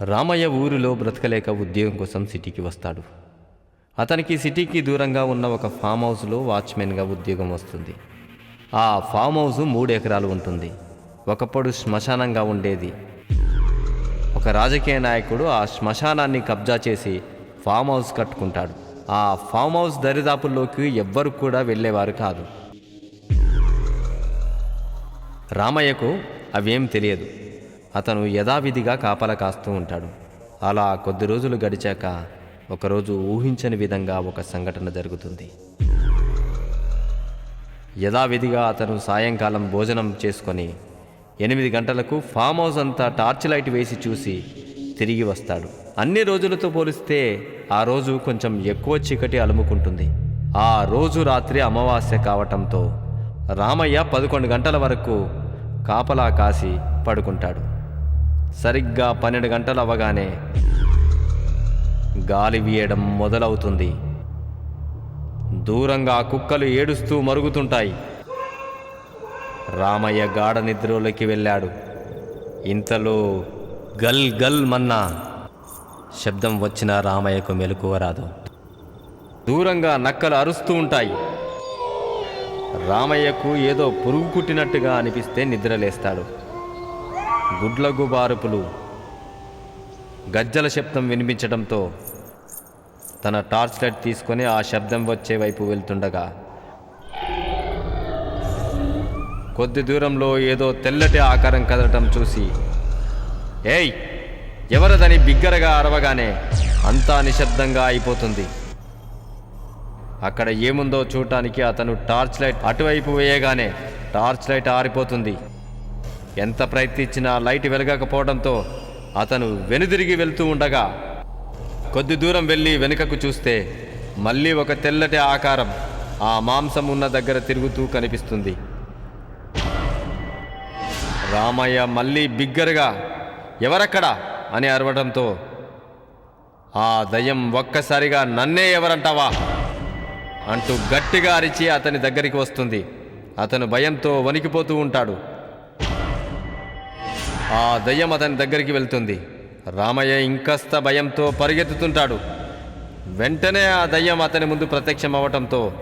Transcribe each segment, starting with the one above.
రామయ్య ఊరిలో బ్రతకలేక ఉద్యోగం కోసం సిటీకి వస్తాడు. అతనికి సిటీకి దూరంగా ఉన్న ఒక ఫామ్ హౌస్లో వాచ్మెన్గా ఉద్యోగం వస్తుంది. ఆ ఫామ్ హౌస్ మూడు ఎకరాలు ఉంటుంది. ఒకప్పుడు శ్మశానంగా ఉండేది. ఒక రాజకీయ నాయకుడు ఆ శ్మశానాన్ని కబ్జా చేసి ఫామ్ హౌస్ కట్టుకుంటాడు. ఆ ఫామ్ హౌస్ దరిదాపుల్లోకి ఎవ్వరు కూడా వెళ్ళేవారు కాదు. రామయ్యకు అవేం తెలియదు. అతను యథావిధిగా కాపలా కాస్తూ ఉంటాడు. అలా కొద్ది రోజులు గడిచాక ఒకరోజు ఊహించని విధంగా ఒక సంఘటన జరుగుతుంది. యథావిధిగా అతను సాయంకాలం భోజనం చేసుకొని ఎనిమిది గంటలకు ఫామ్ హౌస్ అంతా టార్చ్ లైట్ వేసి చూసి తిరిగి వస్తాడు. అన్ని రోజులతో పోలిస్తే ఆ రోజు కొంచెం ఎక్కువ చీకటి అలుముకుంటుంది. ఆ రోజు రాత్రి అమావాస్య కావటంతో రామయ్య పదకొండు గంటల వరకు కాపలా కాసి పడుకుంటాడు. సరిగ్గా పన్నెండు గంటలు అవ్వగానే గాలి వీయడం మొదలవుతుంది. దూరంగా కుక్కలు ఏడుస్తూ మరుగుతుంటాయి. రామయ్య గాఢ నిద్రలోకి వెళ్ళాడు. ఇంతలో గల్ గల్ మన్నా శబ్దం వచ్చిన రామయ్యకు మెలకువ రాదు. దూరంగా నక్కలు అరుస్తూ ఉంటాయి. రామయ్యకు ఏదో పురుగు కుట్టినట్టుగా అనిపిస్తే నిద్రలేస్తాడు. గుడ్ల గుబారుపులు గజ్జల శబ్దం వినిపించడంతో తన టార్చ్ లైట్ తీసుకొని ఆ శబ్దం వచ్చే వైపు వెళ్తుండగా కొద్ది దూరంలో ఏదో తెల్లటి ఆకారం కదలటం చూసి ఏయ్ ఎవరదని బిగ్గరగా అరవగానే అంతా నిశ్శబ్దంగా అయిపోతుంది. అక్కడ ఏముందో చూడటానికి అతను టార్చ్ లైట్ అటువైపు వేయగానే టార్చ్ లైట్ ఆరిపోతుంది. ఎంత ప్రయత్నించినా లైట్ వెలగకపోవడంతో అతను వెనుదిరిగి వెళ్తూ ఉండగా కొద్ది దూరం వెళ్ళి వెనుకకు చూస్తే మళ్ళీ ఒక తెల్లటి ఆకారం ఆ మాంసం ఉన్న దగ్గర తిరుగుతూ కనిపిస్తుంది. రామయ్య మళ్ళీ బిగ్గరగా ఎవరక్కడా? అని అరవడంతో ఆ దయ్యం ఒక్కసారిగా నన్నే ఎవరంటావా? అంటూ గట్టిగా అరిచి అతని దగ్గరికి వస్తుంది. అతను భయంతో వణికిపోతూ ఉంటాడు. ఆ దయ్యం అతని దగ్గరికి వెళ్తుంది. రామయ్య ఇంకాస్త భయంతో పరిగెత్తుతుంటాడు. వెంటనే ఆ దయ్యం అతని ముందు ప్రత్యక్షం అవటంతో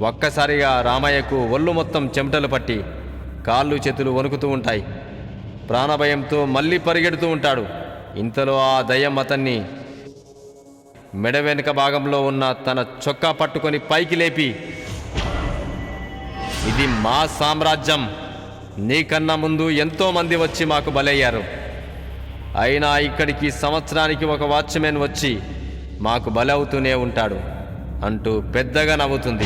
ఒక్కసారిగా రామయ్యకు ఒళ్ళు మొత్తం చెమటలు పట్టి కాళ్ళు చేతులు వణుకుతూ ఉంటాయి. ప్రాణభయంతో మళ్ళీ పరిగెడుతూ ఉంటాడు. ఇంతలో ఆ దయ్యం అతన్ని మెడ వెనుక భాగంలో ఉన్న తన చొక్కా పట్టుకొని పైకి లేపి ఇది మా సామ్రాజ్యం. నీకన్నా ముందు ఎంతోమంది వచ్చి మాకు బలయ్యారు. అయినా ఇక్కడికి సంవత్సరానికి ఒక వాచ్మెన్ వచ్చి మాకు బలవుతూనే ఉంటాడు అంటూ పెద్దగా నవ్వుతుంది.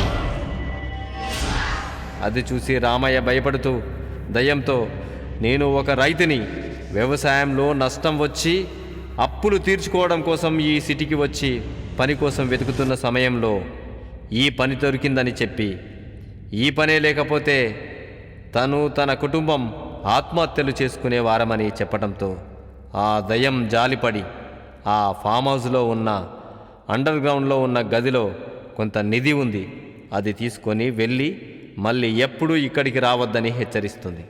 అది చూసి రామయ్య భయపడుతూ దయ్యంతో నేను ఒక రైతుని వ్యవసాయంలో నష్టం వచ్చి అప్పులు తీర్చుకోవడం కోసం ఈ సిటీకి వచ్చి పని కోసం వెతుకుతున్న సమయంలో ఈ పని దొరికిందని చెప్పి ఈ పనే లేకపోతే తను తన కుటుంబం ఆత్మహత్యలు చేసుకునే వారమని చెప్పడంతో ఆ దయం జాలిపడి ఆ ఫామ్ హౌస్లో ఉన్న అండర్ గ్రౌండ్లో ఉన్న గదిలో కొంత నిధి ఉంది. అది తీసుకొని వెళ్ళి మళ్ళీ ఎప్పుడూ ఇక్కడికి రావద్దని హెచ్చరిస్తుంది.